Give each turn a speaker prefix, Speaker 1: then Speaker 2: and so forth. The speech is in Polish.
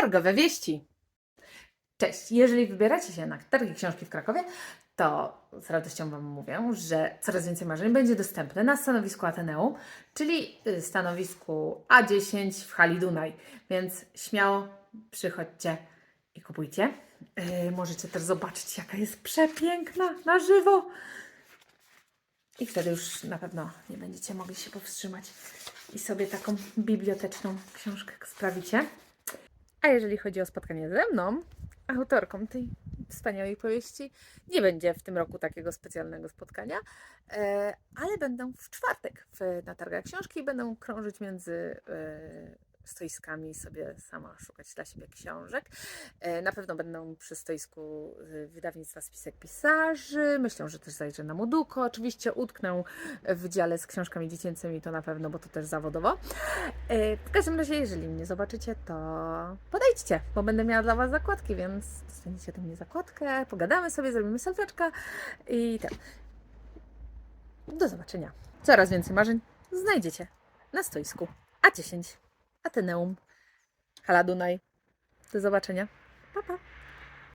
Speaker 1: Targowe wieści. Cześć, jeżeli wybieracie się na targi książki w Krakowie, to z radością Wam mówię, że coraz więcej marzeń będzie dostępne na stanowisku Ateneum, czyli y, stanowisku A10 w hali Dunaj. Więc śmiało przychodźcie i kupujcie. Yy, możecie też zobaczyć, jaka jest przepiękna na żywo. I wtedy już na pewno nie będziecie mogli się powstrzymać i sobie taką biblioteczną książkę sprawicie. A jeżeli chodzi o spotkanie ze mną, autorką tej wspaniałej powieści, nie będzie w tym roku takiego specjalnego spotkania, e, ale będą w czwartek na targach książki i będą krążyć między e, stoiskami, sobie sama szukać dla siebie książek. E, Na pewno będą przy stoisku e, wydawnictwa Spisek Pisarzy. Myślę, że też zajrzę na Moduko. Oczywiście utknę w dziale z książkami dziecięcymi, to na pewno, bo to też zawodowo. E, W każdym razie, jeżeli mnie zobaczycie, to podejdźcie, bo będę miała dla Was zakładki, więc dostaniecie do mnie zakładkę, pogadamy sobie, zrobimy selfieczka i tak. Do zobaczenia. Coraz więcej marzeń znajdziecie na stoisku A10 Ateneum. Hala Dunaj. Do zobaczenia. Pa, pa.